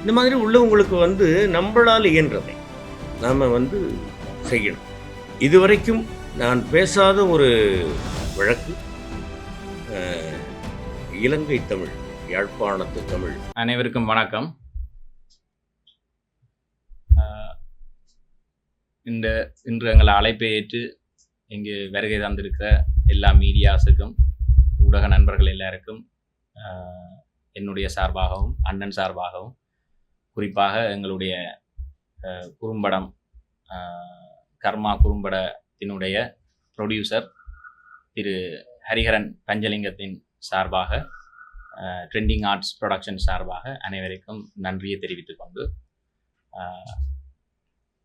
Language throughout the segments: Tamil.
இந்த மாதிரி உள்ளவங்களுக்கு வந்து நம்மளால் இயன்றதை நாம் வந்து செய்யணும். இதுவரைக்கும் நான் பேசாத ஒரு வழக்கு இலங்கை தமிழ் யாழ்ப்பாணத்து தமிழ். அனைவருக்கும் வணக்கம். இந்த இன்று எங்களை அழைப்பை ஏற்று இங்கு வருகை தந்திருக்கிற எல்லா மீடியாஸுக்கும் ஊடக நண்பர்கள் எல்லாருக்கும் என்னுடைய சார்பாகவும் அண்ணன் சார்பாகவும் குறிப்பாக எங்களுடைய குறும்படம் கர்மா குறும்படத்தினுடைய ப்ரொடியூசர் திரு ஹரிஹரன் பஞ்சலிங்கத்தின் சார்பாக ட்ரெண்டிங் ஆர்ட்ஸ் ப்ரொடக்ஷன் சார்பாக அனைவருக்கும் நன்றியை தெரிவித்துக் கொண்டு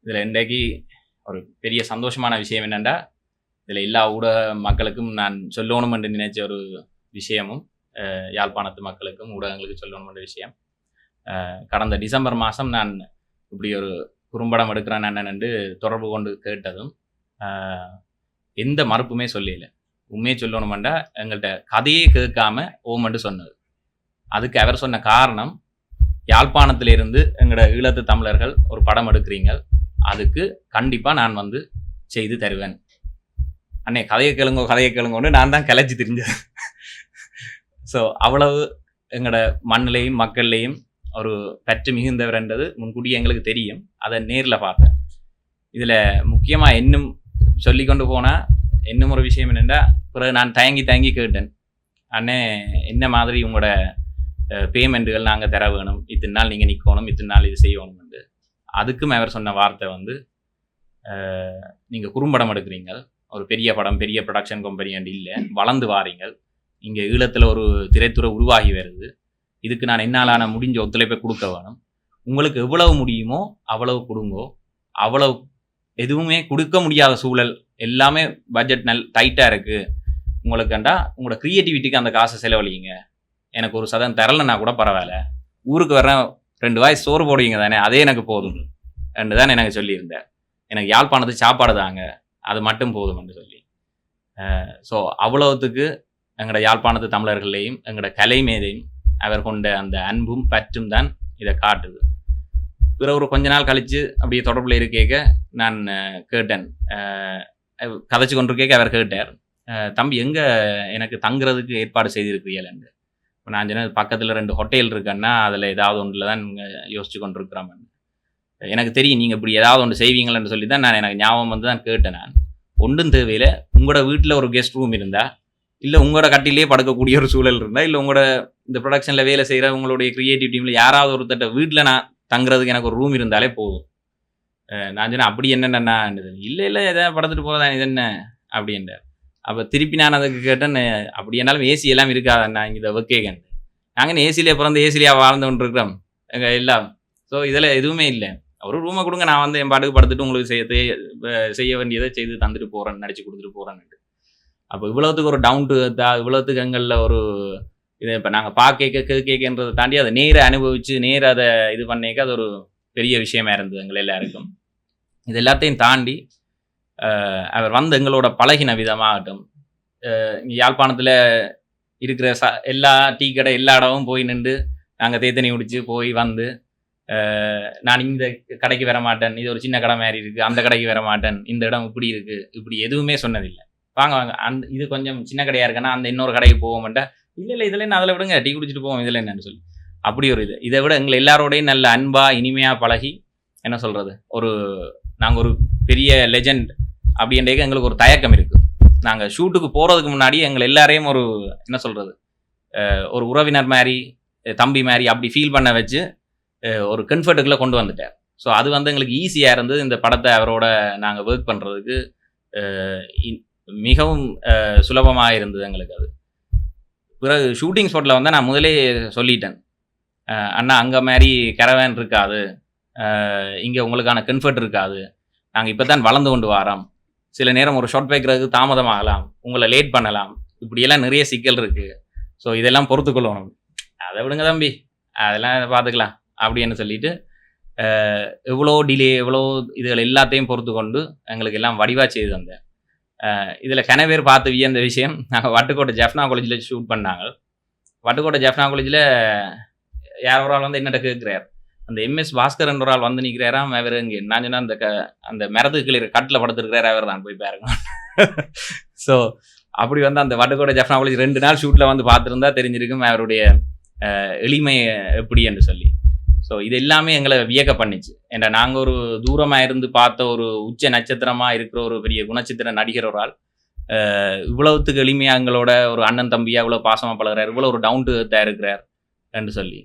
இதில் இன்றைக்கு ஒரு பெரிய சந்தோஷமான விஷயம் என்னென்னா இதில் எல்லா ஊடக மக்களுக்கும் நான் சொல்லணும் என்று நினைச்ச ஒரு விஷயமும் யாழ்ப்பாணத்து மக்களுக்கும் ஊடகங்களுக்கு சொல்லணும் என்ற விஷயம். கடந்த டிசம்பர் மாதம் நான் இப்படி ஒரு குறும்படம் எடுக்கிறேன் அண்ணன் என்று தொடர்பு கொண்டு கேட்டதும் எந்த மறுப்புமே சொல்லல. உண்மையை சொல்லணுமெண்டா எங்கள்கிட்ட கதையே கேட்காம ஓமண்டு சொன்னது. அதுக்கு அவர் சொன்ன காரணம் யாழ்ப்பாணத்திலிருந்து எங்களோட ஈழத்து தமிழர்கள் ஒரு படம் எடுக்கிறீங்க அதுக்கு கண்டிப்பாக நான் வந்து செய்து தருவேன். அண்ணே கதையை கேளுங்கோ கதையை கேளுங்கோன்னு நான் தான் கிளச்சி தெரிஞ்சேன் ஸோ அவ்வளவு எங்களோட மண்ணிலையும் மக்கள்லேயும் ஒரு பற்று மிகுந்தவர்ன்றது முன்கூட்டியே எங்களுக்கு தெரியும். அதை நேரில் பார்த்தேன். இதில் முக்கியமாக இன்னும் சொல்லிக்கொண்டு போனால் இன்னும் ஒரு விஷயம் என்னென்னா பிறகு நான் தயங்கி தயங்கி கேட்டேன். அண்ணே என்ன மாதிரி உங்களோட பேமெண்ட்டுகள் நாங்கள் தர வேணும்? இத்தனை நாள் நீங்கள் நிற்கணும் இத்தனை நாள் இது செய்யணும்னு அதுக்கும் அவர் சொன்ன வார்த்தை வந்து நீங்கள் குறும்படம் எடுக்கிறீங்க ஒரு பெரிய படம் பெரிய ப்ரொடக்ஷன் கம்பெனி அண்ட் இல்லை. வளர்ந்து வாரீங்கள். இங்கே ஈழத்தில் ஒரு திரைத்துறை உருவாகி வருது. இதுக்கு நான் என்னாலான முடிஞ்ச ஒத்துழைப்பை கொடுக்க வேணும். உங்களுக்கு எவ்வளவு முடியுமோ அவ்வளவு கொடுங்கோ. அவ்வளவு எதுவுமே கொடுக்க முடியாத சூழல். எல்லாமே பட்ஜெட் நல் டைட்டாக இருக்குது உங்களுக்குண்டா உங்களோட க்ரியேட்டிவிட்டிக்கு அந்த காசை செலவழிங்க. எனக்கு ஒரு சதம் தரலைன்னா கூட பரவாயில்ல. ஊருக்கு வர்றேன் ரெண்டு வாய் சோறு போடுவீங்க தானே? அதே எனக்கு போதும். ரெண்டு தான் எனக்கு சொல்லியிருந்தேன். எனக்கு யாழ்ப்பாணத்து சாப்பாடு தாங்க. அது மட்டும் போதும்னு சொல்லி. ஸோ அவ்வளோத்துக்கு எங்களோட யாழ்ப்பாணத்து தமிழர்களையும் எங்களோட கலை மேதையும் அவர் கொண்ட அந்த அன்பும் பற்றும் தான் இதை காட்டுது. பிறகு ஒரு கொஞ்ச நாள் கழித்து அப்படியே தொடர்பில் இருக்கேக்க நான் கேட்டேன். கதைச்சு கொண்டிருக்கேக்க அவர் கேட்டார். தம்பி எங்கே எனக்கு தங்குறதுக்கு ஏற்பாடு செய்திருக்கிறீங்களேன்னு இப்போ நான் சொன்னது பக்கத்தில் ரெண்டு ஹோட்டல் இருக்கேன்னா அதில் ஏதாவது ஒன்றில் தான் நீங்கள் யோசிச்சு கொண்டிருக்கிறோம் எனக்கு தெரியும் நீங்கள் இப்படி ஏதாவது ஒன்று செய்வீங்களேன்னு சொல்லி தான் நான் எனக்கு ஞாபகம் வந்து தான் கேட்டேன் நான். ஒன்றும் தேவையில்லை. உங்களோட வீட்டில் ஒரு கெஸ்ட் ரூம் இருந்தால் இல்லை உங்களோட கட்டிலே படுக்கக்கூடிய ஒரு சூழல் இருந்தால் இல்லை உங்களோட இந்த ப்ரொடக்ஷனில் வேலை செய்கிற உங்களுடைய கிரியேட்டிவ் டீமில் யாராவது ஒருத்தட்ட வீட்டில் நான் தங்குறதுக்கு எனக்கு ஒரு ரூம் இருந்தாலே போதும். நான் சொன்னேன் அப்படி என்னென்னா இல்லை இல்லை எதாவது படுத்துட்டு போகிறதா இது என்ன? அப்படின்றார் அப்போ திருப்பி நான் அதுக்கு கேட்டேன் அப்படி என்னாலும் ஏசி எல்லாம் இருக்காதண்ணா இங்கே இதை வைக்கேன் நாங்கள் ஏசிலேயே பிறந்து ஏசிலேயே வாழ்ந்து கொண்டிருக்கிறோம் எங்கள் எல்லாம். ஸோ இதில் எதுவுமே இல்லை. ஒரு ரூமை கொடுங்க நான் வந்து என் பாட்டுக்கு படுத்துட்டு உங்களுக்கு செய்ய செய்ய வேண்டியதை செய்து தந்துட்டு போகிறேன் நடிச்சு கொடுத்துட்டு போகிறேன்ட்டு அப்போ இவ்வளோத்துக்கு ஒரு டவுன் டு இவ்வளோத்துக்கு எங்களில் ஒரு இது இப்போ நாங்கள் பார்க்க கேட்கன்றதை தாண்டி அதை நேர அனுபவித்து நேர அதை இது பண்ணிக்க அது ஒரு பெரிய விஷயமா இருந்தது எங்கள் எல்லாருக்கும். இது எல்லாத்தையும் தாண்டி அவர் வந்து எங்களோட பழகின விதமாகட்டும். இங்கே யாழ்ப்பாணத்தில் இருக்கிற ச எல்லா டீ கடை எல்லா இடமும் போய் நின்று நாங்கள் தேத்தனி குடிச்சு போய் வந்து நான் இந்த கடைக்கு வர மாட்டேன் இது ஒரு சின்ன கடை மாதிரி இருக்குது அந்த கடைக்கு வர மாட்டேன் இந்த இடம் இப்படி இருக்குது இப்படி எதுவுமே சொன்னதில்லை. வாங்க வாங்க. அந்த இது கொஞ்சம் சின்ன கடையாக இருக்குன்னா அந்த இன்னொரு கடைக்கு போவோம்ட்டா இல்லை இல்லை இதில் என்ன? அதில் விடுங்க. டீ குடிச்சிட்டு போவோம். இதில் என்னன்னு சொல்லி. அப்படி ஒரு இது. இதை விட எங்களை எல்லாரோடையும் நல்ல அன்பாக இனிமையாக பழகி என்ன சொல்கிறது ஒரு நாங்கள் ஒரு பெரிய லெஜெண்ட் அப்படின்றதுக்கு எங்களுக்கு ஒரு தயக்கம் இருக்குது நாங்கள் ஷூட்டுக்கு போகிறதுக்கு முன்னாடி எங்களை எல்லாரையும் ஒரு என்ன சொல்கிறது ஒரு உறவினர் மாதிரி தம்பி மாதிரி அப்படி ஃபீல் பண்ண வச்சு ஒரு கம்ஃபர்ட்டுக்குள்ளே கொண்டு வந்துட்டார் ஸோ அது வந்து எங்களுக்கு ஈஸியாக இருந்தது. இந்த படத்தை அவரோட நாங்கள் ஒர்க் பண்ணுறதுக்கு மிகவும் சுலபமாக இருந்தது எங்களுக்கு அது. பிறகு ஷூட்டிங் ஸ்பாட்டில் வந்து நான் முதலே சொல்லிட்டேன். அண்ணா அங்கே மாதிரி கரவேன் இருக்காது. இங்கே உங்களுக்கான கன்ஃபர்ட் இருக்காது. நாங்கள் இப்போ தான் வளர்ந்து கொண்டு வரோம். சில நேரம் ஒரு ஷார்ட் வைக்கிறதுக்கு தாமதமாகலாம். உங்களை லேட் பண்ணலாம். இப்படியெல்லாம் நிறைய சிக்கல் இருக்குது ஸோ இதெல்லாம் பொறுத்துக்கொள்ளணும். அதை விடுங்க தம்பி. அதெல்லாம் பார்த்துக்கலாம். அப்படின்னு சொல்லிட்டு எவ்வளோ டிலே எவ்வளோ இதுகள் எல்லாத்தையும் பொறுத்து கொண்டு எங்களுக்கு எல்லாம் வடிவாக செய்து தந்தேன். இதில் கன பேர் பார்த்து வியந்த விஷயம் நாங்கள் வட்டுக்கோட்டை ஜெஃப்னா காலேஜில் ஷூட் பண்ணாங்க. வட்டுக்கோட்டை ஜெஃப்னா காலேஜில் யார் ஒரு ஆள் வந்து என்னட்ட கேட்குறார் அந்த எம்எஸ் பாஸ்கர்ன்ற ஒரு ஆள் வந்து நிற்கிறாராம் அவர் இங்கே நான் சொன்னால் அந்த க அந்த மரத்துக்கு கிளியர் கட்டில் படுத்துருக்கிறார் அவர் தான் போய் பாருங்க. ஸோ அப்படி வந்து அந்த வட்டுக்கோட்ட ஜெஃப்னா காலேஜ் ரெண்டு நாள் ஷூட்டில் வந்து பார்த்துருந்தா தெரிஞ்சிருக்கும் அவருடைய எளிமை எப்படி என்று சொல்லி. ஸோ இது எல்லாமே எங்களை வியக்க பண்ணிச்சு. ஏன்னா நாங்கள் ஒரு தூரமாக இருந்து பார்த்த ஒரு உச்ச நட்சத்திரமாக இருக்கிற ஒரு பெரிய குணச்சித்திர நடிகர் ஒரு ஆள். இவ்வளவுத்துக்கு எளிமையாக எங்களோட ஒரு அண்ணன் தம்பியா இவ்வளோ பாசமாக பழகிறார். இவ்வளோ ஒரு டவுன் டு இருக்கிறார் என்று சொல்லி.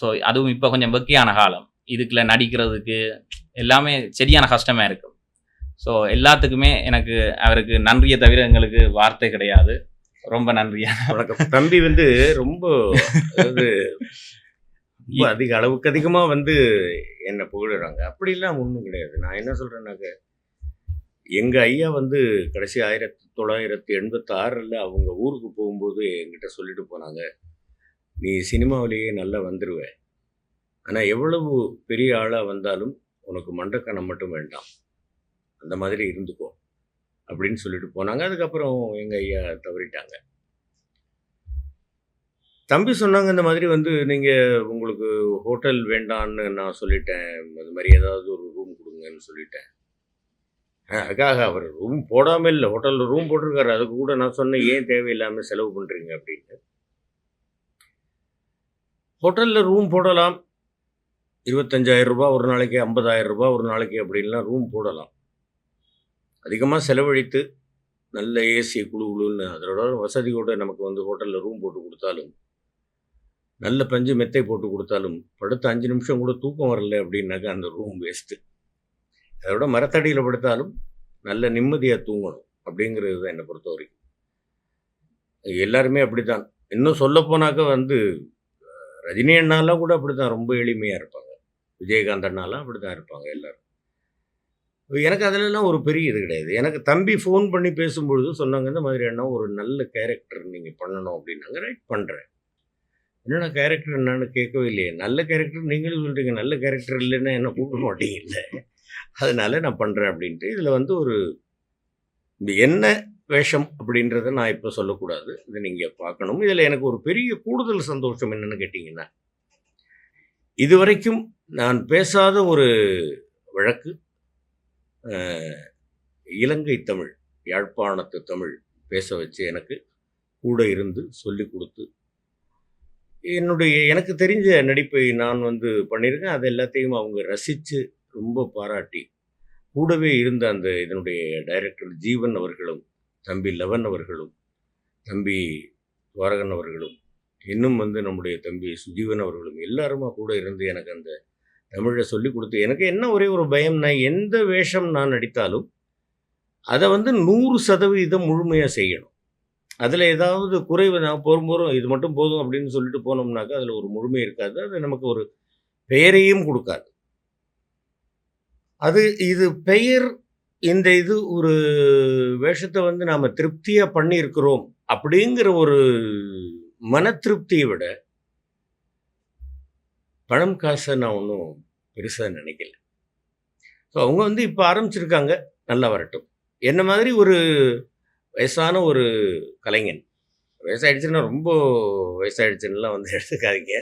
ஸோ அதுவும் இப்போ கொஞ்சம் வெக்கியான காலம். இதுக்குள்ள நடிக்கிறதுக்கு எல்லாமே சரியான கஷ்டமாக இருக்கும் ஸோ எல்லாத்துக்குமே எனக்கு அவருக்கு நன்றியை தவிர எங்களுக்கு வார்த்தை கிடையாது. ரொம்ப நன்றியா? வணக்கம். தம்பி வந்து ரொம்ப ரொம்ப அதிக அளவுக்கு அதிகமாக வந்து என்னை புகழுறாங்க. அப்படிலாம் ஒன்றும் கிடையாது. நான் என்ன சொல்கிறேன்னாக்க எங்கள் ஐயா வந்து கடைசி ஆயிரத்தி தொள்ளாயிரத்தி எண்பத்தி ஆறில் அவங்க ஊருக்கு போகும்போது என்கிட்ட சொல்லிட்டு போனாங்க நீ சினிமாவிலேயே நல்லா வந்துடுவ ஆனால் எவ்வளவு பெரிய ஆளாக வந்தாலும் உனக்கு மண்டக்கணம் மட்டும் வேண்டாம். அந்த மாதிரி இருந்துக்கோ. அப்படின்னு சொல்லிட்டு போனாங்க. அதுக்கப்புறம் எங்கள் ஐயா தவறிட்டாங்க. தம்பி சொன்னாங்க இந்த மாதிரி வந்து நீங்கள் உங்களுக்கு ஹோட்டல் வேண்டான்னு நான் சொல்லிட்டேன். அது மாதிரி ஏதாவது ஒரு ரூம் கொடுங்கன்னு சொல்லிட்டேன். அதுக்காக அவர் ரூம் போடாமல் இல்லை ஹோட்டலில் ரூம் போட்டிருக்காரு. அதுக்கு கூட நான் சொன்னேன் ஏன் தேவையில்லாமல் செலவு பண்ணுறீங்க அப்படின்னு. ஹோட்டலில் ரூம் போடலாம். இருபத்தஞ்சாயிரம் ரூபா ஒரு நாளைக்கு ஐம்பதாயிரம் ரூபா ஒரு நாளைக்கு அப்படின்லாம் ரூம் போடலாம். அதிகமாக செலவழித்து நல்ல ஏசி குழு குழுன்னு அதோட வசதியோடு நமக்கு வந்து ஹோட்டலில் ரூம் போட்டு கொடுத்தாலும் நல்ல பஞ்சு மெத்தை போட்டு கொடுத்தாலும் படுத்த அஞ்சு நிமிஷம் கூட தூக்கம் வரல அப்படின்னாக்கா அந்த ரூம் வேஸ்ட்டு அதோட மரத்தடியில் படுத்தாலும் நல்ல நிம்மதியாக தூங்கணும் அப்படிங்கிறது தான் என்னை பொறுத்த வரைக்கும். எல்லாருமே அப்படித்தான். இன்னும் சொல்லப்போனாக்க வந்து ரஜினி அண்ணாலாம் கூட அப்படித்தான். ரொம்ப எளிமையாக இருப்பாங்க. விஜயகாந்த் அண்ணாலாம் அப்படி தான் இருப்பாங்க எல்லாரும். எனக்கு அதிலெல்லாம் ஒரு பெரிய இது கிடையாது. எனக்கு தம்பி ஃபோன் பண்ணி பேசும்பொழுது சொன்னாங்க இந்த மாதிரி அண்ணா ஒரு நல்ல கேரக்டர் நீங்கள் பண்ணணும் அப்படின்னாங்க. ரைட் பண்ணுறேன் என்னடா கேரக்டர் என்னன்னு கேட்கவே இல்லையே. நல்ல கேரக்டர் நீங்களும் சொல்கிறீங்க நல்ல கேரக்டர் இல்லைன்னா என்ன கூப்பிட மாட்டீங்கல்ல அதனால நான் பண்ணுறேன் அப்படின்ட்டு. இதில் வந்து ஒரு என்ன வேஷம் அப்படின்றத நான் இப்போ சொல்லக்கூடாது. இதை நீங்கள் பார்க்கணும். இதில் எனக்கு ஒரு பெரிய கூடுதல் சந்தோஷம் என்னன்னு கேட்டிங்கன்னா இதுவரைக்கும் நான் பேசாத ஒரு வழக்கு இலங்கை தமிழ் யாழ்ப்பாணத்து தமிழ் பேச வச்சு எனக்கு கூட இருந்து சொல்லி கொடுத்து என்னுடைய எனக்கு தெரிஞ்ச நடிப்பை நான் வந்து பண்ணியிருக்கேன். அது எல்லாத்தையும் அவங்க ரசித்து ரொம்ப பாராட்டி. கூடவே இருந்த அந்த இதனுடைய டைரக்டர் ஜீவன் அவர்களும் தம்பி லவன் அவர்களும் தம்பி துவாரகன் அவர்களும் இன்னும் வந்து நம்முடைய தம்பி சுஜீவன் அவர்களும் எல்லாருமா கூட இருந்து எனக்கு அந்த தமிழை சொல்லி கொடுத்து எனக்கு என்ன ஒரே ஒரு பயம் நான் எந்த வேஷம் நான் நடித்தாலும் அதை வந்து நூறு சதவீதம் முழுமையாக செய்யணும். அதில் ஏதாவது குறைவு நான் போகும்போதும் இது மட்டும் போதும் அப்படின்னு சொல்லிட்டு போனோம்னாக்கா அதில் ஒரு முழுமை இருக்காது. அது நமக்கு ஒரு பெயரையும் கொடுக்காது. அது இது பெயர் இந்த இது ஒரு வேஷத்தை வந்து நாம் திருப்தியாக பண்ணியிருக்கிறோம் அப்படிங்கிற ஒரு மன திருப்தியை விட பணம் காசை நான் ஒன்றும் பெருசாக நினைக்கல. ஸோ அவங்க வந்து இப்போ ஆரம்பிச்சிருக்காங்க. நல்லா வரட்டும். என்ன மாதிரி ஒரு வயசான ஒரு கலைஞன். வயசாயிடுச்சுன்னா ரொம்ப வயசாயிடுச்சுன்னுலாம் வந்து எடுத்துக்காதீங்க.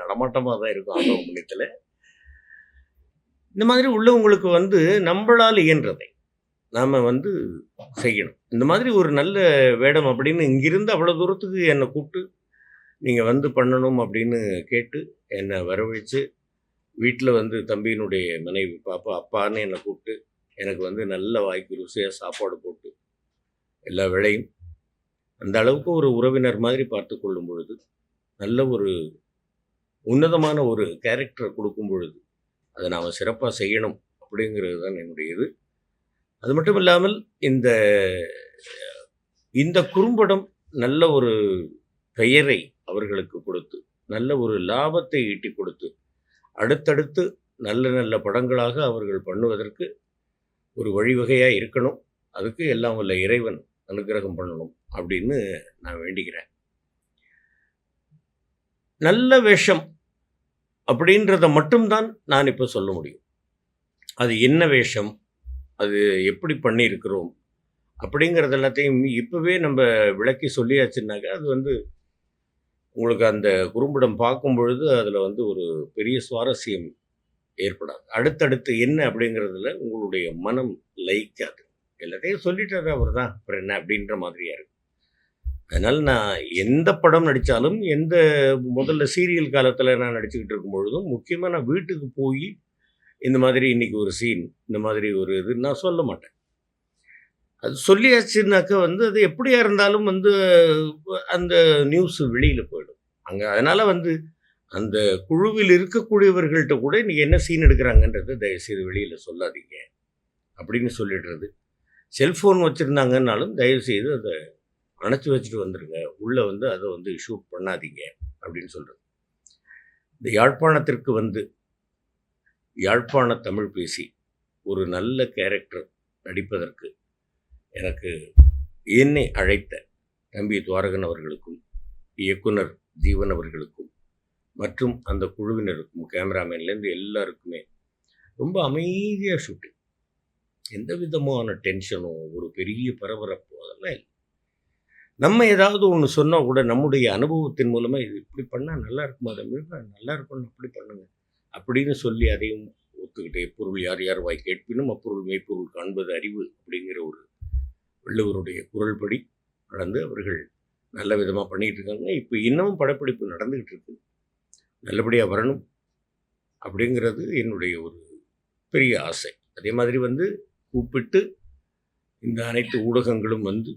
நடமாட்டமாக தான் இருக்கும் ஆண்டவ புண்ணியத்தில். இந்த மாதிரி உள்ளவங்களுக்கு வந்து நம்மளால் இயன்றதை நாம் வந்து செய்யணும். இந்த மாதிரி ஒரு நல்ல வேடம் அப்படின்னு இங்கிருந்து அவ்வளோ தூரத்துக்கு என்னை கூப்பிட்டு நீங்கள் வந்து பண்ணணும் அப்படின்னு கேட்டு என்னை வரவழைச்சு வீட்டில் வந்து தம்பியினுடைய மனைவி பாப்பா அப்பான்னு என்னை கூப்பிட்டு எனக்கு வந்து நல்ல வாய்க்கு ருசியாக சாப்பாடு போட்டு எல்லா வேலையும் அந்த அளவுக்கு ஒரு உறவினர் மாதிரி பார்த்து கொள்ளும் பொழுது நல்ல ஒரு உன்னதமான ஒரு கேரக்டரை கொடுக்கும் பொழுது அதை நாம் சிறப்பாக செய்யணும் அப்படிங்கிறது தான் என்னுடைய இது. அது மட்டும் இல்லாமல் இந்த இந்த குறும்படம் நல்ல ஒரு பெயரை அவர்களுக்கு கொடுத்து நல்ல ஒரு லாபத்தை ஈட்டி கொடுத்து அடுத்தடுத்து நல்ல நல்ல படங்களாக அவர்கள் பண்ணுவதற்கு ஒரு வழிவகையாக இருக்கணும். அதுக்கு எல்லாம் உள்ள இறைவன் அனுக்கிரகம் பண்ணணும் அப்படின்னு நான் வேண்டிக்கிறேன். நல்ல வேஷம் அப்படின்றத மட்டும்தான் நான் இப்போ சொல்ல முடியும். அது என்ன வேஷம் அது எப்படி பண்ணியிருக்கிறோம் அப்படிங்கிறது எல்லாத்தையும் இப்போவே நம்ம விளக்கி சொல்லியாச்சுன்னாக்கா அது வந்து உங்களுக்கு அந்த குறும்படம் பார்க்கும் பொழுது அதில் வந்து ஒரு பெரிய சுவாரஸ்யம் ஏற்படாது. அடுத்தடுத்து என்ன அப்படிங்கிறதுல உங்களுடைய மனம் லயிக்காது. எல்லாத்தையும் சொல்லிட்டாரு அவர் தான். அப்புறம் என்ன அப்படின்ற மாதிரியா இருக்கும் அதனால் நான் எந்த படம் நடித்தாலும் எந்த முதல்ல சீரியல் காலத்தில் நான் நடிச்சுக்கிட்டு இருக்கும் பொழுதும் முக்கியமாக நான் வீட்டுக்கு போய் இந்த மாதிரி இன்னைக்கு ஒரு சீன் இந்த மாதிரி ஒரு இது நான் சொல்ல மாட்டேன். அது சொல்லியாச்சுனாக்கா வந்து அது எப்படியா இருந்தாலும் வந்து அந்த நியூஸ் வெளியில் போயிடும். அங்கே அதனால் வந்து அந்த குழுவில் இருக்கக்கூடியவர்கள்ட்ட கூட இன்றைக்கி என்ன சீன் எடுக்கிறாங்கன்றதை தயவுசெய்து வெளியில் சொல்லாதீங்க. அப்படின்னு சொல்லிடுறது. செல்ஃபோன் வச்சுருந்தாங்கன்னாலும் தயவுசெய்து அதை அணைச்சி வச்சுட்டு வந்துடுங்க உள்ளே வந்து அதை வந்து ஷூட் பண்ணாதீங்க அப்படின்னு சொல்கிறது இந்த யாழ்ப்பாணத்திற்கு வந்து யாழ்ப்பாண தமிழ் பேசி ஒரு நல்ல கேரக்டர் நடிப்பதற்கு எனக்கு என்னை அழைத்த தம்பி துவாரகன் அவர்களுக்கும் இயக்குனர் ஜீவன் அவர்களுக்கும் மற்றும் அந்த குழுவினருக்கும் கேமராமேன்லேருந்து எல்லாருக்குமே ரொம்ப அமைதியாக ஷூட்டிங் எந்த விதமான டென்ஷனோ ஒரு பெரிய பரபரப்போ அதெல்லாம் இல்லை. நம்ம ஏதாவது ஒன்று சொன்னால் கூட நம்முடைய அனுபவத்தின் மூலமாக இது இப்படி பண்ணால் நல்லா இருக்குமா தமிழ் நல்லா இருக்கும்னு அப்படி பண்ணுங்க. அப்படின்னு சொல்லி அதையும் ஒத்துக்கிட்டே பொருள் யார் யார் வாய் கேட்பினும் அப்பொருள் மெய்ப்பொருள் காண்பது அறிவு அப்படிங்கிற ஒரு வள்ளுவருடைய குரல்படி நடந்து அவர்கள் நல்ல விதமாக பண்ணிகிட்டு இருக்காங்க. இப்போ இன்னமும் படப்பிடிப்பு நடந்துக்கிட்டு இருக்கு. நல்லபடியாக வரணும் அப்படிங்கிறது என்னுடைய ஒரு பெரிய ஆசை. அதே மாதிரி வந்து கூப்பிட்டு இந்த அனைத்து ஊடகங்களும் வந்து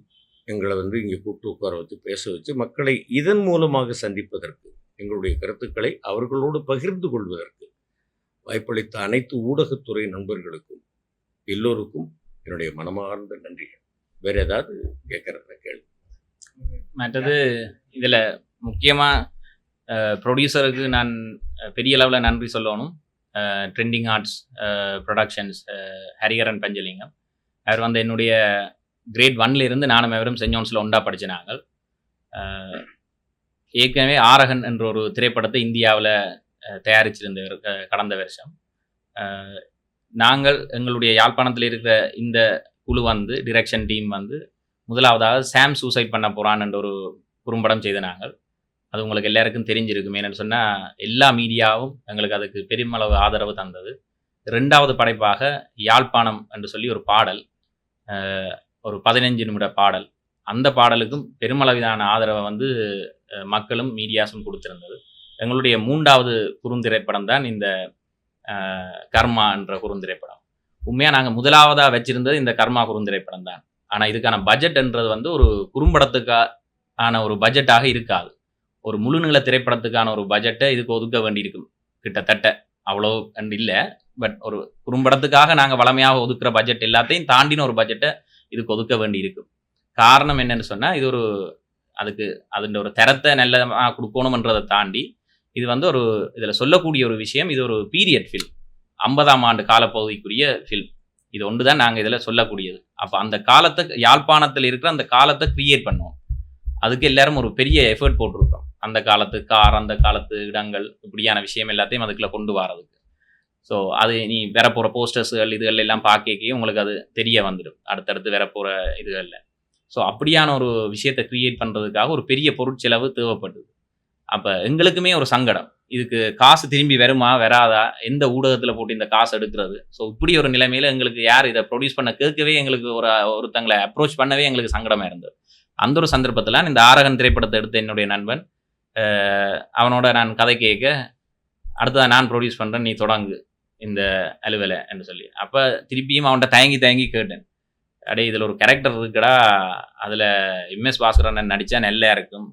எங்களை வந்து இங்கே கூப்பிட்டு உட்கார வச்சு பேச வச்சு மக்களை இதன் மூலமாக சந்திப்பதற்கு எங்களுடைய கருத்துக்களை அவர்களோடு பகிர்ந்து கொள்வதற்கு வாய்ப்பளித்த அனைத்து ஊடகத்துறை நண்பர்களுக்கும் எல்லோருக்கும் என்னுடைய மனமார்ந்த நன்றிகள். வேற ஏதாவது கேட்கறத கேள்வி மற்றது இதில் முக்கியமாக ப்ரொடியூசருக்கு நான் பெரிய அளவில் நன்றி சொல்லணும். Trending arts productions Hariharan Panchalingam. அவர் வந்து என்னுடைய கிரேட் ஒன்லேருந்து நானும் அவரும் சென்ட் ஜோன்ஸில் ஒன்றா படிச்ச ஏற்கனவே ஆரகன் என்ற ஒரு திரைப்படத்தை இந்தியாவில் தயாரிச்சிருந்தவர் க- கடந்த வருஷம். நாங்கள் எங்களுடைய யாழ்ப்பாணத்தில் இருக்கிற இந்த குழு வந்து டிரெக்ஷன் டீம் வந்து முதலாவதாக சாம் சூசைட் பண்ண போகிறான் என்ற ஒரு குறும்படம் செய்த நாங்கள். அது உங்களுக்கு எல்லாருக்கும் தெரிஞ்சிருக்கும் ஏன்னு சொன்னால் எல்லா மீடியாவும் எங்களுக்கு அதுக்கு பெருமளவு ஆதரவு தந்தது. ரெண்டாவது படைப்பாக யாழ்ப்பாணம் என்று சொல்லி ஒரு பாடல் ஒரு பதினஞ்சு நிமிட பாடல். அந்த பாடலுக்கும் பெருமளவிலான ஆதரவை வந்து மக்களும் மீடியாஸும் கொடுத்திருந்தது. எங்களுடைய மூன்றாவது குறுந்திரைப்படம் தான் இந்த கர்மா என்ற குறுந்திரைப்படம். உண்மையாக நாங்கள் முதலாவதாக வச்சிருந்தது இந்த கர்மா குறுந்திரைப்படம் தான். ஆனால் இதுக்கான பட்ஜெட்ன்றது வந்து ஒரு குறும்படத்துக்கான ஒரு பட்ஜெட்டாக இருக்காது. ஒரு முழுநீள திரைப்படத்துக்கான ஒரு பட்ஜெட்டை இதுக்கு ஒதுக்க வேண்டியிருக்கும். கிட்டத்தட்ட அவ்வளோ அண்ட் இல்லை. பட் ஒரு குறும்படத்துக்காக நாங்கள் வளமையாக ஒதுக்குற பட்ஜெட் எல்லாத்தையும் தாண்டின ஒரு பட்ஜெட்டை இதுக்கு ஒதுக்க வேண்டியிருக்கும். காரணம் என்னன்னு சொன்னால் இது ஒரு அதுக்கு அதன் ஒரு தரத்தை நல்ல கொடுக்கணுமன்றதை தாண்டி இது வந்து ஒரு இதில் சொல்லக்கூடிய ஒரு விஷயம் இது ஒரு பீரியட் ஃபில்ம் ஐம்பதாம் ஆண்டு காலப்பகுதிக்குரிய ஃபில்ம் இது ஒன்று தான் நாங்கள் இதில் சொல்லக்கூடியது. அப்போ அந்த காலத்தை யாழ்ப்பாணத்தில் இருக்கிற அந்த காலத்தை கிரியேட் பண்ணுவோம். அதுக்கு எல்லாரும் ஒரு பெரிய எஃபர்ட் போட்டிருக்கோம். அந்த காலத்து கார் அந்த காலத்து இடங்கள் இப்படியான விஷயம் எல்லாத்தையும் அதுக்குள்ள கொண்டு வரதுக்கு. ஸோ அது நீ வேற போகிற போஸ்டர்ஸுகள் இதுகள் எல்லாம் பார்க்கக்கே உங்களுக்கு அது தெரிய வந்துடும். அடுத்தடுத்து வேற போகிற இதுகளில். ஸோ அப்படியான ஒரு விஷயத்தை கிரியேட் பண்ணுறதுக்காக ஒரு பெரிய பொருட்செலவு தேவைப்படுது. அப்போ எங்களுக்குமே ஒரு சங்கடம். இதுக்கு காசு திரும்பி வருமா வராதா? எந்த ஊடகத்தில் போட்டு இந்த காசு எடுக்கிறது? ஸோ இப்படி ஒரு நிலைமையில் எங்களுக்கு யார் இதை ப்ரொடியூஸ் பண்ண கேட்கவே எங்களுக்கு ஒரு ஒருத்தங்களை அப்ரோச் பண்ணவே எங்களுக்கு சங்கடமாக இருந்தது. அந்த ஒரு சந்தர்ப்பத்தில் இந்த ஆரகன் திரைப்படத்தை எடுத்த என்னுடைய நண்பன் அவனோட நான் கதை கேட்க அடுத்ததான் நான் ப்ரொடியூஸ் பண்ணுறேன் நீ தொடங்கு இந்த அலுவலை என்று சொல்லி. அப்போ திருப்பியும் அவன்கிட்ட தயங்கி தயங்கி கேட்டேன். அடே இதில் ஒரு கேரக்டர் இருக்குடா அதில் எம்எஸ் பாஸ்கரன் நடித்தா நல்லா இருக்கும்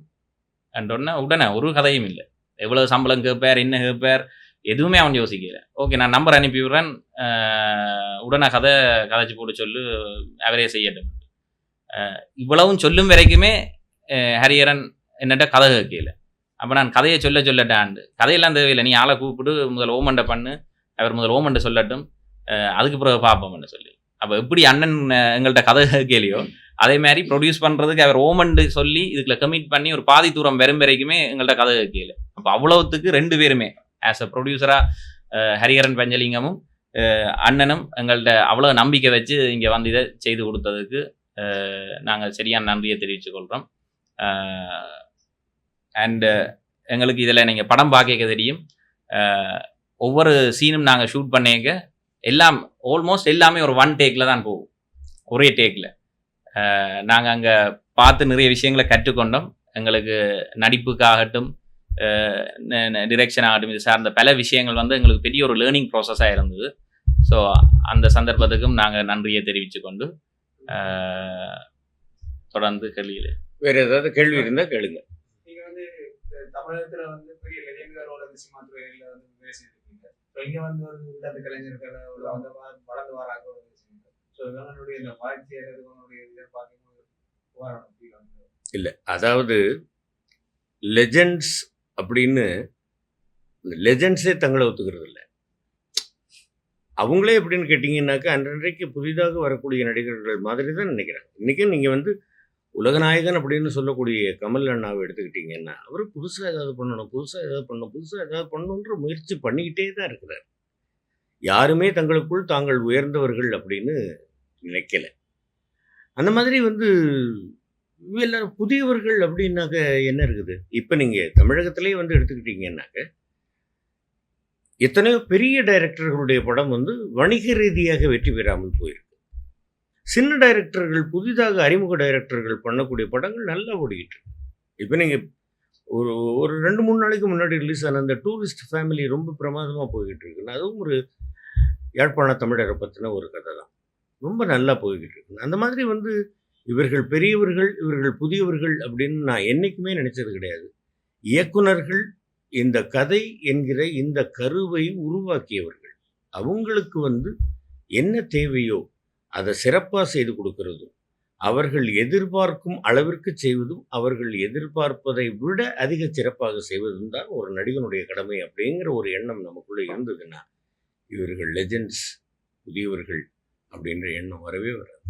உடனே உடனே ஒரு கதையும் இல்லை. எவ்வளோ சம்பளம் கேட்பார் என்ன கேட்பார் எதுவுமே அவன் யோசிக்கல. ஓகே நான் நம்பர் அனுப்பி விடுறேன் உடனே கதை கதைச்சு போட்டு சொல்லு அவரே செய்யட்டும். இவ்வளவும் சொல்லும் வரைக்குமே ஹரிஹரன் என்னட்ட கதை கேட்கல. அப்போ நான் கதையை சொல்ல சொல்லட்டாண்டு கதையெல்லாம் தேவையில்லை. நீ ஆளை கூப்பிட்டு முதல் ஓமண்டை பண்ணு. அவர் முதல் ஓமண்டை சொல்லட்டும். அதுக்கு பிறகு பார்ப்போம்னு சொல்லி. அப்போ எப்படி அண்ணன் எங்கள்கிட்ட கதை கேளியோ அதே மாதிரி ப்ரொடியூஸ் பண்ணுறதுக்கு அவர் ஓமண்டு சொல்லி இதுக்குள்ள கமிட் பண்ணி ஒரு பாதி தூரம் வரும் வரைக்குமே எங்கள்கிட்ட கதை கேளு. அப்போ அவ்வளோத்துக்கு ரெண்டு பேருமே ஆஸ் அ ப்ரொடியூசராக ஹரிஹரன் பஞ்சலிங்கமும் அண்ணனும் எங்கள்கிட்ட அவ்வளோ நம்பிக்கை வச்சு இங்கே வந்து இதை செய்து கொடுத்ததுக்கு நாங்கள் சரியான நன்றியை தெரிவித்துக்கொள்கிறோம் அண்டு uh, எங்களுக்கு இதில் நீங்கள் படம் பார்க்க தெரியும். Uh, ஒவ்வொரு சீனும் நாங்கள் ஷூட் பண்ணிக்க எல்லாம் ஆல்மோஸ்ட் எல்லாமே ஒரு ஒன் டேக்கில் தான் போகும். ஒரே டேக்கில் uh, நாங்கள் அங்கே பார்த்து நிறைய விஷயங்களை கற்றுக்கொண்டோம். எங்களுக்கு நடிப்புக்காகட்டும் டிரெக்ஷன் ஆகட்டும் இது சார்ந்த பல விஷயங்கள் வந்து எங்களுக்கு பெரிய ஒரு லேர்னிங் ப்ராசஸாக இருந்தது. ஸோ அந்த சந்தர்ப்பத்துக்கும் நாங்கள் நன்றியை தெரிவித்து கொண்டு தொடர்ந்து கேள்வியில் வேறு ஏதாவது கேள்வி இருந்தால் கேளுங்கள் தமிழகத்துல வந்து பெரிய லெஜெண்டுகளோட சினிமா துறையில வந்து பேசியிருக்கீங்க. ஸோ இங்க வந்து ஒரு உள்ளத்து கலைஞர்கள் ஒரு அந்த வளர்ந்து வராங்க ஒரு விஷயம். ஸோ இவங்களுடைய இந்த வாழ்க்கை இவங்களுடைய இதை பார்க்கும்போது இல்லை. அதாவது லெஜெண்ட்ஸ் அப்படின்னு லெஜெண்ட்ஸே தங்களை ஒத்துக்கிறது இல்லை. அவங்களே எப்படின்னு கேட்டிங்கன்னாக்கா அன்றைக்கு புதிதாக வரக்கூடிய நடிகர்கள் மாதிரி தான் நினைக்கிறாங்க. இன்றைக்கும் நீங்கள் வந்து உலகநாயகன் அப்படின்னு சொல்லக்கூடிய கமல் அண்ணாவை எடுத்துக்கிட்டிங்கன்னா அவர் புதுசாக ஏதாவது பண்ணணும் புதுசாக ஏதாவது பண்ணணும் புதுசாக ஏதாவது பண்ணணுன்ற முயற்சி பண்ணிக்கிட்டே தான் இருக்கிறார். யாருமே தங்களுக்குள் தாங்கள் உயர்ந்தவர்கள் அப்படின்னு நினைக்கல. அந்த மாதிரி வந்து எல்லாரும் புதியவர்கள் அப்படின்னாக்க என்ன இருக்குது? இப்போ நீங்கள் தமிழகத்திலே வந்து எடுத்துக்கிட்டீங்கன்னாக்க எத்தனையோ பெரிய டைரக்டர்களுடைய படம் வந்து வணிக ரீதியாக வெற்றி பெறாமல் போயிருக்கு. சின்ன டைரக்டர்கள் புதிதாக அறிமுக டைரக்டர்கள் பண்ணக்கூடிய படங்கள் நல்லா ஓடிக்கிட்டு இருக்கு. இப்போ நீங்கள் ஒரு ஒரு ரெண்டு மூணு நாளைக்கு முன்னாடி ரிலீஸ் ஆன அந்த டூரிஸ்ட் ஃபேமிலி ரொம்ப பிரமாதமாக போய்கிட்டு இருக்குன்னு அதுவும் ஒரு யாழ்ப்பாண தமிழரை பற்றின ஒரு கதை தான். ரொம்ப நல்லா போய்கிட்டு இருக்கு. அந்த மாதிரி வந்து இவர்கள் பெரியவர்கள் இவர்கள் புதியவர்கள் அப்படின்னு நான் என்றைக்குமே நினச்சது கிடையாது. இயக்குனர்கள் இந்த கதை என்கிற இந்த கருவை உருவாக்கியவர்கள். அவங்களுக்கு வந்து என்ன தேவையோ அதை சிறப்பாக செய்து கொடுக்கறதும் அவர்கள் எதிர்பார்க்கும் அளவிற்கு செய்வதும் அவர்கள் எதிர்பார்ப்பதை விட அதிக சிறப்பாக செய்வதும் தான் ஒரு நடிகனுடைய கடமை அப்படிங்கிற ஒரு எண்ணம் நமக்குள்ளே இருந்ததுன்னா இவர்கள் லெஜெண்ட்ஸ் புதியவர்கள் அப்படின்ற எண்ணம் வரவே வராது.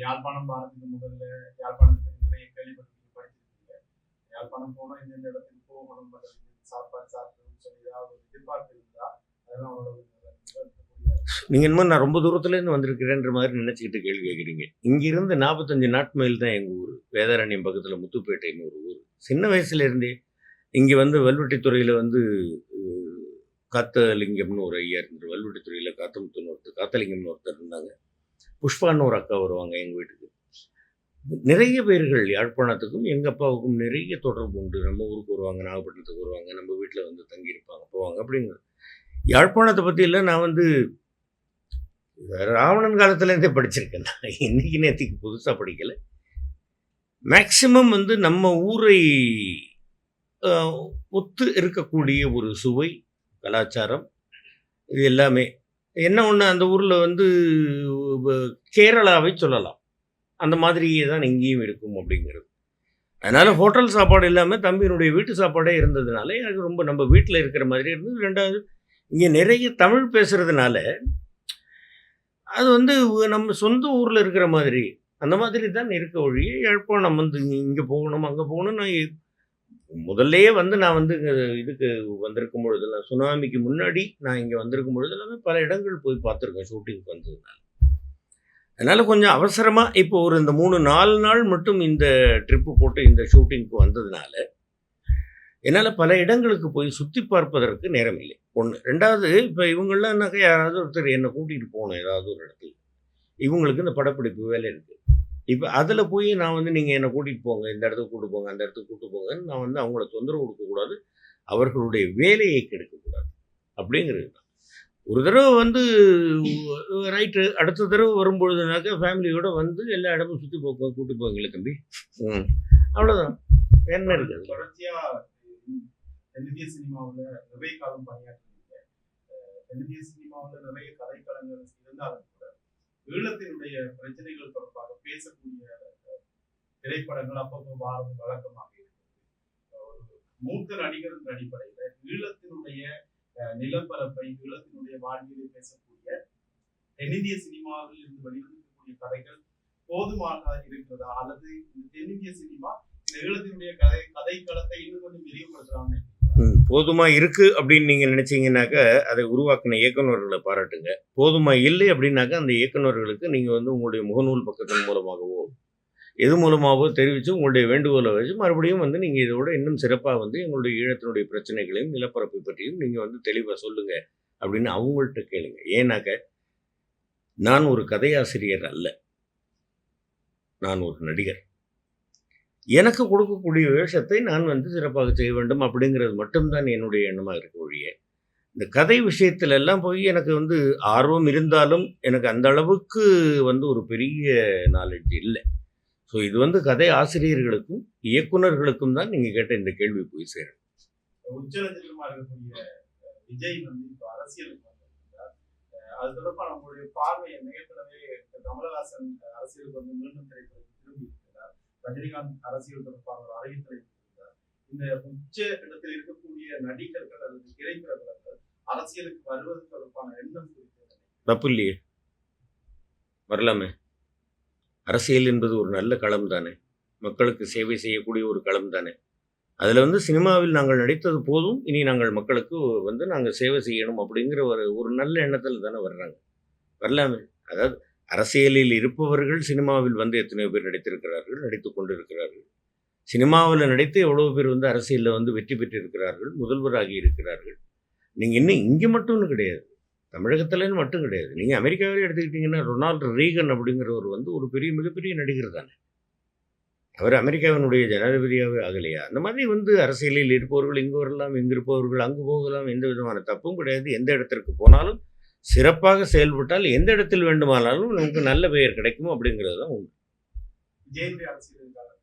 யாழ்ப்பாணம் பாரத்துக்கு முதல்ல யாழ்ப்பாணத்தை பத்தி நிறைய கேள்விப்பட்டு படிச்சிருக்கீங்க. யாழ்ப்பாணம் போனால் இந்த இடத்துக்கு போகணும் பட் சாப்பாடு சாப்பிடணும்னு சொல்லி ஏதாவது ஒரு எதிர்பார்ப்பு இருந்தா அதெல்லாம் நீங்கள் இன்னும் நான் ரொம்ப தூரத்துலேருந்து வந்திருக்கிறேன்ற மாதிரி நினச்சிக்கிட்டு கேள்வி கேட்குறீங்க இங்கிருந்து நாற்பத்தஞ்சு நாட்மைல் தான் எங்கள் ஊர். வேதாரண்யம் பக்கத்தில் முத்துப்பேட்டைன்னு ஒரு ஊர். சின்ன வயசுலேருந்தே இங்கே வந்து வல்வெட்டித்துறையில் வந்து காத்தலிங்கம்னு ஒரு ஐயா இருந்தார். வல்வெட்டித்துறையில் காத்தமுத்துன்னு ஒருத்தர் காத்தலிங்கம்னு ஒருத்தர் இருந்தாங்க. புஷ்பான்னு ஒரு அக்கா வருவாங்க எங்கள் வீட்டுக்கு. நிறைய பேர்கள் யாழ்ப்பாணத்துக்கும் எங்கள் அப்பாவுக்கும் நிறைய தொடர்பு உண்டு. நம்ம ஊருக்கு வருவாங்க நாகப்பட்டினத்துக்கு வருவாங்க நம்ம வீட்டில் வந்து தங்கியிருப்பாங்க போவாங்க அப்படிங்கிற. யாழ்ப்பாணத்தை பற்றியெல்லாம் நான் வந்து ராவணன் காலத்துலேருந்தே படிச்சிருக்கேன். நான் இன்னைக்கு நேற்றுக்கு புதுசாக படிக்கலை. மேக்சிமம் வந்து நம்ம ஊரை ஒத்து இருக்கக்கூடிய ஒரு சுவை கலாச்சாரம் இது எல்லாமே. என்ன ஒன்று அந்த ஊரில் வந்து கேரளாவை சொல்லலாம். அந்த மாதிரியே தான் இங்கேயும் இருக்கும் அப்படிங்கிறது. அதனால் ஹோட்டல் சாப்பாடு இல்லாமல் தம்பியினுடைய வீட்டு சாப்பாடே இருந்ததுனால எனக்கு ரொம்ப நம்ம வீட்டில் இருக்கிற மாதிரி இருந்தது. ரெண்டாவது இங்கே நிறைய தமிழ் பேசுகிறதுனால அது வந்து நம்ம சொந்த ஊரில் இருக்கிற மாதிரி. அந்த மாதிரி தான் இருக்க ஒழிய நம்ம வந்து இங்கே போகணும் அங்கே போகணும் நான் வந்து நான் வந்து இதுக்கு வந்திருக்கும் பொழுதெல்லாம் சுனாமிக்கு முன்னாடி நான் இங்கே வந்திருக்கும் பொழுது எல்லாமே பல இடங்கள் போய் பார்த்துருக்கேன் ஷூட்டிங்க்கு வந்ததுனால அதனால் கொஞ்சம் அவசரமாக இப்போ ஒரு இந்த மூணு நாலு நாள் மட்டும் இந்த ட்ரிப்பு போட்டு இந்த ஷூட்டிங்க்கு வந்ததுனால என்னால் பல இடங்களுக்கு போய் சுற்றி பார்ப்பதற்கு நேரம் இல்லை ஒன்று ரெண்டாவது இப்போ இவங்களாம்னாக்கா யாராவது ஒருத்தர் என்னை கூட்டிகிட்டு போகணும் ஏதாவது ஒரு இடத்துல. இவங்களுக்கு இந்த படப்பிடிப்பு வேலை இருக்குது இப்போ அதில் போய் நான் வந்து நீங்கள் என்னை கூட்டிகிட்டு போங்க இந்த இடத்துக்கு கூட்டு போங்க அந்த இடத்துக்கு கூட்டு போங்கன்னு நான் வந்து அவங்கள தொந்தரவு கொடுக்கக்கூடாது அவர்களுடைய வேலையை கெடுக்கக்கூடாது. அப்படிங்கிறது தான். ஒரு தடவை வந்து ரைட்டு அடுத்த தடவை வரும்பொழுதுனாக்கா ஃபேமிலியோட வந்து எல்லா இடமும் சுற்றி போங்க கூட்டு போவீங்களே தம்பி. ம். அவ்வளோதான் என்ன இருக்குது தொடர்ச்சியாக தென்னிந்திய சினிமாவில் நிறைய காலம் பணியாற்றிருக்கீங்க. தென்னிந்திய சினிமாவில் நிறைய கதைக்களங்கள் இருந்தாலும் கூட ஈழத்தினுடைய பிரச்சனைகள் தொடர்பாக பேசக்கூடிய திரைப்படங்கள் அப்பப்போ வாரம் வழக்கமாக இருக்கிறது ஒரு மூத்த நடிகர் அடிப்படையில் ஈழத்தினுடைய நிலப்பரப்பை ஈழத்தினுடைய வாழ்வியலை பேசக்கூடிய தென்னிந்திய சினிமாவில் இருந்து வெளிவந்திருக்கக்கூடிய கதைகள் போதுமாக இருக்கிறதா? அல்லது இந்த தென்னிந்திய சினிமா இந்த ஈழத்தினுடைய கதை கதைக்களத்தை இன்னும் கொஞ்சம் விரிவுபடுத்தலாம்னு ம், போதுமா இருக்கு அப்படின்னு நீங்க நினைச்சீங்கன்னாக்கா அதை உருவாக்கின இயக்குனர்களை பாராட்டுங்க. போதுமா இல்லை அப்படின்னாக்கா அந்த இயக்குனர்களுக்கு நீங்க வந்து உங்களுடைய முகநூல் பக்கத்தின் மூலமாகவோ எது மூலமாகவோ தெரிவித்து உங்களுடைய வேண்டுகோளை வச்சு மறுபடியும் வந்து நீங்கள் இதோட இன்னும் சிறப்பாக வந்து எங்களுடைய ஈழத்தினுடைய பிரச்சனைகளையும் நிலப்பரப்பை பற்றியும் நீங்கள் வந்து தெளிவாக சொல்லுங்கள் அப்படின்னு அவங்கள்ட்ட கேளுங்க. ஏன்னாக்க நான் ஒரு கதையாசிரியர் அல்ல. நான் ஒரு நடிகர். எனக்கு கொடுக்கக்கூடிய வேஷத்தை நான் வந்து சிறப்பாக செய்ய வேண்டும் அப்படிங்கிறது மட்டும்தான் என்னுடைய எண்ணமாக இருக்க ஒழிய. இந்த கதை விஷயத்துல எல்லாம் போய் எனக்கு வந்து ஆர்வம் இருந்தாலும் எனக்கு அந்த அளவுக்கு வந்து ஒரு பெரிய நாலேஜ் இல்லை. ஸோ இது வந்து கதை ஆசிரியர்களுக்கும் இயக்குனர்களுக்கும் தான் நீங்கள் கேட்ட இந்த கேள்வி போய் சேரும். இருக்கக்கூடிய விஜய் வந்து இப்போ அரசியலுக்கு அது தொடர்பான பார்வை ஏற்கனவே கமலஹாசன் அரசியலுக்கு வந்து மீண்டும் திரும்பி ரஜினிகாந்த் அரசியல் தொடர்பான ஒரு அறிவித்தலை இந்த உச்ச இடத்தில் இருக்கக்கூடிய நடிகர்கள் அல்லது திரைப்பிரபலங்கள் அரசியலுக்கு வருவது தொடர்பான எண்ணம் குறித்து தப்பு இல்லையே வரலாமே. அரசியல் என்பது ஒரு நல்ல களம் தானே. மக்களுக்கு சேவை செய்யக்கூடிய ஒரு களம் தானே. அதில் வந்து சினிமாவில் நாங்கள் நடித்தது போதும் இனி நாங்கள் மக்களுக்கு வந்து நாங்கள் சேவை செய்யணும் அப்படிங்கிற ஒரு ஒரு நல்ல எண்ணத்தில் தானே வர்றாங்க. வரலாமே. அதாவது அரசியலில் இருப்பவர்கள் சினிமாவில் வந்து எத்தனையோ பேர் நடித்திருக்கிறார்கள் நடித்து கொண்டிருக்கிறார்கள். சினிமாவில் நடித்து எவ்வளோ பேர் வந்து அரசியலில் வந்து வெற்றி பெற்றிருக்கிறார்கள் முதல்வராகி இருக்கிறார்கள். நீங்கள் இன்னும் இங்கே மட்டும்னு கிடையாது. தமிழகத்துலன்னு மட்டும் கிடையாது. நீங்கள் அமெரிக்காவிலே எடுத்துக்கிட்டிங்கன்னா ரொனால்டு ரீகன் அப்படிங்கிறவர் வந்து ஒரு பெரிய மிகப்பெரிய நடிகர் தானே. அவர் அமெரிக்காவினுடைய ஜனாதிபதியாகவே ஆகலையா? அந்த மாதிரி வந்து அரசியலில் இருப்பவர்கள் இங்கு வரலாம் இங்கு இருப்பவர்கள் அங்கு போகலாம் எந்த விதமான தப்பும் கிடையாது. எந்த இடத்திற்கு போனாலும் சிறப்பாக செயல்பட்டால் எந்த இடத்தில் வேண்டுமானாலும் நமக்கு நல்ல பெயர் கிடைக்கும் அப்படிங்கிறது தான் காலம்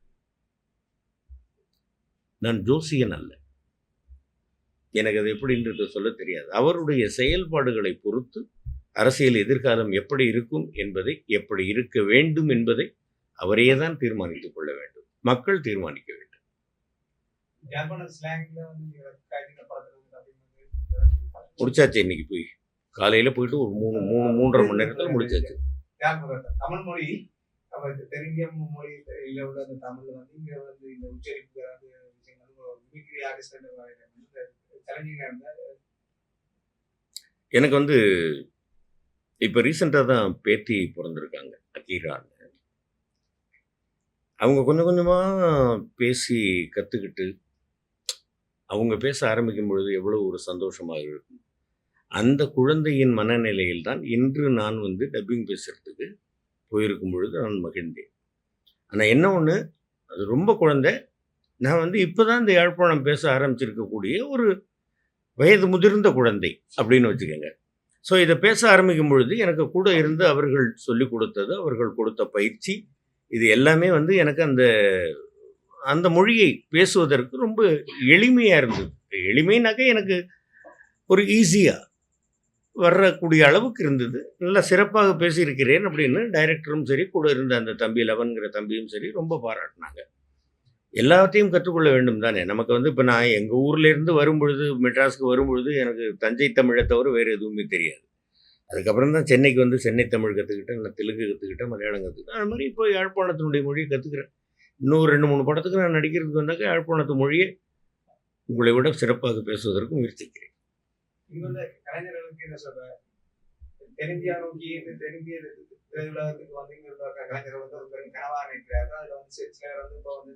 நான் ஜோசியன் அல்ல. எனக்கு அது எப்படின்றது சொல்ல தெரியாது. அவருடைய செயல்பாடுகளை பொறுத்து அரசியல் எதிர்காலம் எப்படி இருக்கும் என்பதை எப்படி இருக்க வேண்டும் என்பதை அவரே தான் தீர்மானித்துக் கொள்ள வேண்டும். மக்கள் தீர்மானிக்க வேண்டும். முடிச்சாச்சு இன்னைக்கு போய்? காலையில போயிட்டு ஒரு மூணு மூணு மூன்றரை மணி நேரத்தில் முடிச்சாச்சு. தமிழ் மொழி தெரிஞ்ச மொழி இல்ல உள்ள அந்த தமிழ்ல வந்து இங்க வந்து இந்த உச்சரிப்பு எனக்கு வந்து இப்போ ரீசெண்டாக தான் பேத்தி பிறந்திருக்காங்க அக்கீரான்னு அவங்க கொஞ்சம் கொஞ்சமாக பேசி கற்றுக்கிட்டு அவங்க பேச ஆரம்பிக்கும் பொழுது எவ்வளோ ஒரு சந்தோஷமாக இருக்கும் அந்த குழந்தையின் மனநிலையில் தான் இன்று நான் வந்து டப்பிங் பேசுகிறதுக்கு போயிருக்கும் பொழுது நான் மகிழ்ந்தேன். ஆனால் என்ன ஒன்று அது ரொம்ப குழந்தை. நான் வந்து இப்போ தான் இந்த யாழ்ப்பாணம் பேச ஆரம்பிச்சிருக்கக்கூடிய ஒரு வயது முதிர்ந்த குழந்தை அப்படின்னு வச்சுக்கோங்க. ஸோ இதை பேச ஆரம்பிக்கும் பொழுது எனக்கு கூட இருந்து அவர்கள் சொல்லிக் கொடுத்தது அவர்கள் கொடுத்த பயிற்சி இது எல்லாமே வந்து எனக்கு அந்த அந்த மொழியை பேசுவதற்கு ரொம்ப எளிமையாக இருந்தது. எளிமைனாக்க எனக்கு ஒரு ஈஸியாக வரக்கூடிய அளவுக்கு இருந்தது. நல்லா சிறப்பாக பேசியிருக்கிறேன் அப்படின்னு டைரக்டரும் சரி கூட இருந்த அந்த தம்பி லவன்கிற தம்பியும் சரி ரொம்ப பாராட்டினாங்க. எல்லாத்தையும் கற்றுக்கொள்ள வேண்டும் தானே? நமக்கு வந்து இப்போ நான் எங்கள் ஊர்லேருந்து வரும்பொழுது மெட்ராஸ்க்கு வரும்பொழுது எனக்கு தஞ்சை தமிழை தவிர வேறு எதுவுமே தெரியாது. அதுக்கப்புறம் தான் சென்னைக்கு வந்து சென்னை தமிழ் கற்றுக்கிட்டேன் நான் தெலுங்கு கற்றுக்கிட்டேன் மலையாளம் கற்றுக்கிட்டேன் அது மாதிரி இப்போ யாழ்ப்பாணத்தினுடைய மொழியை கற்றுக்கிறேன் இன்னும் ரெண்டு மூணு படத்துக்கு நான் நடிக்கிறதுக்கு வந்தாக்க யாழ்ப்பாணத்து மொழியை உங்களை விட சிறப்பாக பேசுவதற்கு முயற்சிக்கிறேன். கலைஞர்களுக்கு என்ன சொல்ற? தென்னிந்தியா நோக்கி இந்த தென்னிந்திய திரையுலகத்துக்கு வந்து இங்க உள்ள கலைஞர்கள் வந்து ஒரு பெரும் கனவா நினைக்கிறார்கள் அதுல வந்து சில சிலர் வந்து இப்போ வந்து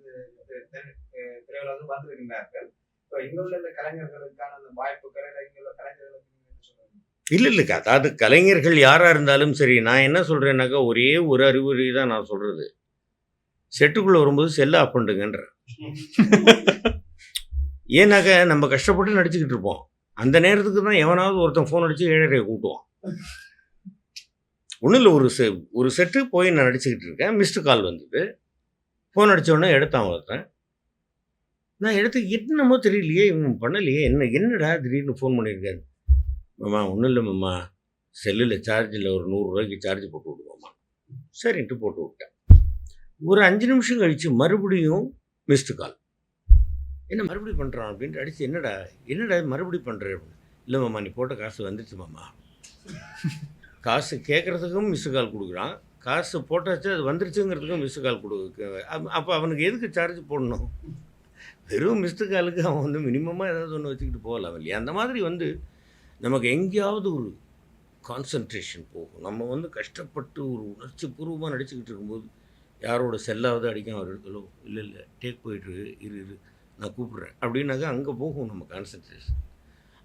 திரையுலகம் வந்து இருக்கின்றார்கள் இப்போ இங்க உள்ள இந்த கலைஞர்களுக்கான அந்த வாய்ப்புகள் இங்க உள்ள கலைஞர்களுக்கு இல்லை இல்லை அதாவது கலைஞர்கள் யாராக இருந்தாலும் சரி நான் என்ன சொல்கிறேன்னாக்கா ஒரே ஒரு அறிவுரை தான் நான் சொல்கிறது செட்டுக்குள்ளே வரும்போது செல்ல பண்ணுங்கன்றேன் ஏன்னாக்க நம்ம கஷ்டப்பட்டு நடிச்சுக்கிட்டு இருப்போம். அந்த நேரத்துக்கு தான் எவனாவது ஒருத்தன் ஃபோன் அடித்து ஏழரையை கூட்டுவான். ஒன்றும் இல்லை ஒரு செ ஒரு செட்டு போய் நான் நடிச்சுக்கிட்டு இருக்கேன். மிஸ்டு கால் வந்தது. ஃபோன் உடனே எடுத்தான் ஒருத்தன். நான் எடுத்து என்னமோ தெரியலையே இவன் பண்ணலையே என்ன என்னடா திடீர்னு ஃபோன் பண்ணியிருக்காரு. மாமா ஒன்றும் இல்லை மாமா. செல்லில் சார்ஜில் ஒரு நூறுரூவாய்க்கு சார்ஜ் போட்டு விடுவோம்மா. சரின்ட்டு போட்டு விட்டேன். ஒரு அஞ்சு நிமிஷம் கழித்து மறுபடியும் மிஸ்டு கால் என்ன மறுபடியும் பண்ணுறான் அப்படின்ட்டு அடித்து என்னடா என்னடா மறுபடியும் பண்ணுற இல்லை மாமா நீ போட்ட காசு வந்துடுச்சு மாமா. காசு கேட்குறதுக்கும் மிஸ்ஸு கால் கொடுக்குறான். காசு போட்டாச்சு அது வந்துருச்சுங்கிறதுக்கும் மிஸ்ஸு கால் கொடுக்க அப்போ அவனுக்கு எதுக்கு சார்ஜ் போடணும்? வெறும் மிஸ்டு காலுக்கு அவன் வந்து மினிமமாக ஏதாவது ஒன்று வச்சுக்கிட்டு போகலாம் இல்லையா? அந்த மாதிரி வந்து நமக்கு எங்கேயாவது ஒரு கான்சன்ட்ரேஷன் போகும். நம்ம வந்து கஷ்டப்பட்டு ஒரு உணர்ச்சி பூர்வமாக நடிச்சுக்கிட்டு இருக்கும்போது யாரோட செல்லாவது அடிக்கும் அவர் ஹலோ இல்லை இல்லை டேக் போயிட்டு இரு இரு. நான் கூப்பிட்றேன். அப்படின்னாக்கா அங்கே போகும் நம்ம கான்சன்ட்ரேஷன்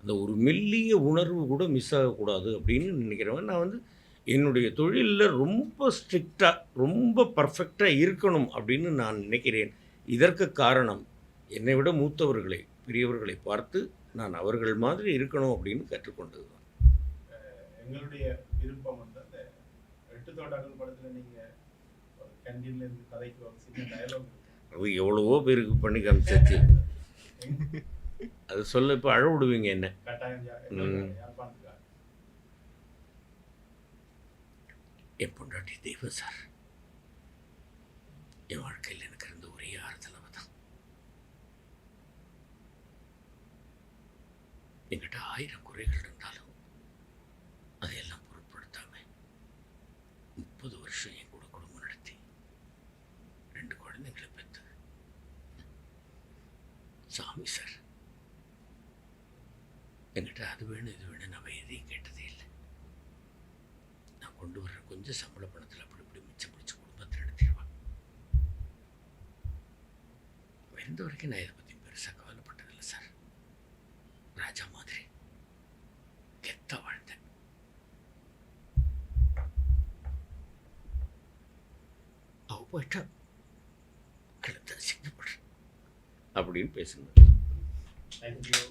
அந்த ஒரு மெல்லிய உணர்வு கூட மிஸ் ஆகக்கூடாது அப்படின்னு நினைக்கிறவன் நான் வந்து என்னுடைய தொழிலில் ரொம்ப ஸ்ட்ரிக்டாக ரொம்ப பர்ஃபெக்டாக இருக்கணும் அப்படின்னு நான் நினைக்கிறேன். இதற்கு காரணம் என்னை விட மூத்தவர்களை பெரியவர்களை பார்த்து நான் அவர்கள் மாதிரி இருக்கணும் அப்படின்னு கற்றுக்கொண்டது தான் எங்களுடைய விருப்பம் வந்து அந்த எட்டு தோட்டாக்கள் படத்தில் நீங்கள் ஒரு இருந்து கதைக்கு ஒரு சின்ன டயலாக் அது எவ்வளவோ பேருக்கு பண்ணி காமிச்சாச்சு. அது சொல்ல இப்போ அழ விடுவீங்க என்ன என் பொண்டாட்டி தெய்வம் சார். என் வாழ்க்கையில் எனக்கு இருந்த ஒரே ஆறுதல் அவ தான் என்கிட்ட ஆயிரம் குறைகள் இருந்தாலும் அதையெல்லாம் பொருட்படுத்தாம முப்பது வருஷம் என் கூட குடும்பம் நடத்தி ரெண்டு குழந்தைங்களை பெற்று சாமி சார் என்கிட்ட அது வேணும் இது வேணும் நம்ம எதையும் கேட்டதே இல்லை. நான் கொண்டு வர்ற கொஞ்சம் சம்பள பணத்தில் அப்படி இப்படி மிச்சம் பிடிச்சி குடும்பத்தை நடத்திடுவான் இருந்த வரைக்கும் நான் இதை பற்றி பெருசாக கவலைப்பட்டதில்லை சார். ராஜா மாதிரி கெத்தா வாழ்ந்தேன். அவ போயிட்டா கழுத்தை சிக்கப்படுறேன் அப்படின்னு பேசுங்க. தேங்க்யூ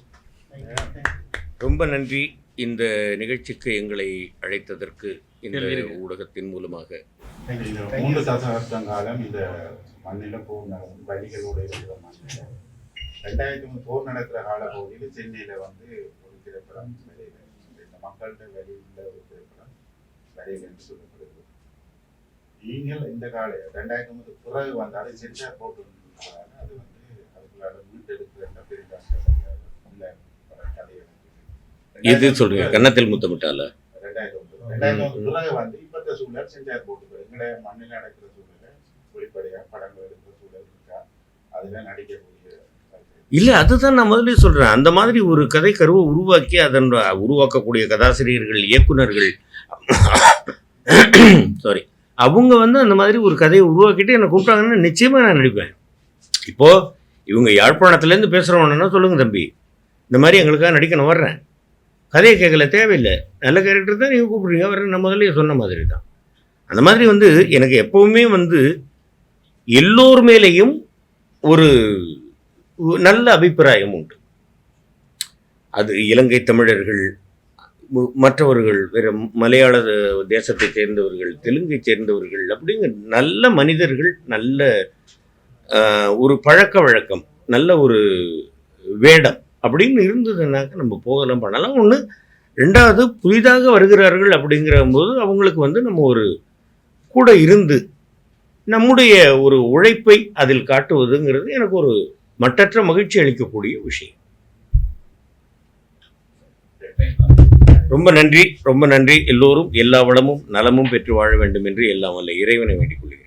ரொம்ப நன்றி. இந்த நிகழ்ச்சிக்கு எங்களை அழைத்ததற்கு இந்த ஊடகத்தின் மூலமாக. இந்த மூன்று தசாப்தம் காலம் இந்த மண்ணில போர் நடந்து வழிகளோட இருக்கிற மண்ணில் ரெண்டாயிரத்தி மூணு போர் நடக்கிற கால பகுதியில் சென்னையில வந்து ஒரு திரைப்படம் வெளியில இந்த மக்கள்கிட்ட வெளியில ஒரு திரைப்படம் என்று சொல்லப்படுகிறது. நீங்கள் இந்த கால ரெண்டாயிரத்தி ஒன்பது பிறகு வந்தாலும் சென்சார் போட்டு அது வந்து அதுக்குள்ளால மீட்டெடுக்கிற பெரிய சூழல் இருக்கா? அதுல நடிக்கக்கூடிய இல்லை அதுதான் நான் முதல்ல சொல்கிறேன் அந்த மாதிரி ஒரு கதை கருவை உருவாக்கி அதன் உருவாக்கக்கூடிய கதாசிரியர்கள் இயக்குனர்கள் சாரி அவங்க வந்து அந்த மாதிரி ஒரு கதையை உருவாக்கிட்டு என்னை கூப்பிட்டாங்கன்னா நிச்சயமாக நான் நடிப்பேன். இப்போது இவங்க யாழ்ப்பாணத்துலேருந்து பேசுகிறவங்கன்னா சொல்லுங்க தம்பி. இந்த மாதிரி எங்களுக்காக நடிக்க நான் வர்றேன். கதையை கேட்கல தேவையில்லை. நல்ல கேரக்டர் தான் நீங்கள் கூப்பிடுறீங்க. வர்றேன் நம்ம முதல்லயே சொன்ன மாதிரி தான் அந்த மாதிரி வந்து எனக்கு எப்போவுமே வந்து எல்லோர் மேலேயும் ஒரு நல்ல அபிப்பிராயம் உண்டு. அது இலங்கை தமிழர்கள் மற்றவர்கள் வேறு மலையாள தேசத்தை சேர்ந்தவர்கள் தெலுங்கை சேர்ந்தவர்கள் அப்படிங்கிற நல்ல மனிதர்கள் நல்ல ஒரு பழக்க வழக்கம் நல்ல ஒரு வேடம். அப்படின்னு இருந்ததுனாக்க நம்ம போகலாம் பண்ணலாம். ஒன்று ரெண்டாவது புதிதாக வருகிறார்கள் அப்படிங்கிற போது அவங்களுக்கு வந்து நம்ம ஒரு கூட இருந்து நம்முடைய ஒரு உழைப்பை அதில் காட்டுவதுங்கிறது எனக்கு ஒரு மற்றற்ற மகிழ்ச்சி அளிக்கக்கூடிய விஷயம். ரொம்ப நன்றி ரொம்ப நன்றி. எல்லோரும் எல்லா வளமும் நலமும் பெற்று வாழ வேண்டும் என்று எல்லாம் வல்ல இறைவனை வேண்டிக் கொள்கிறேன்.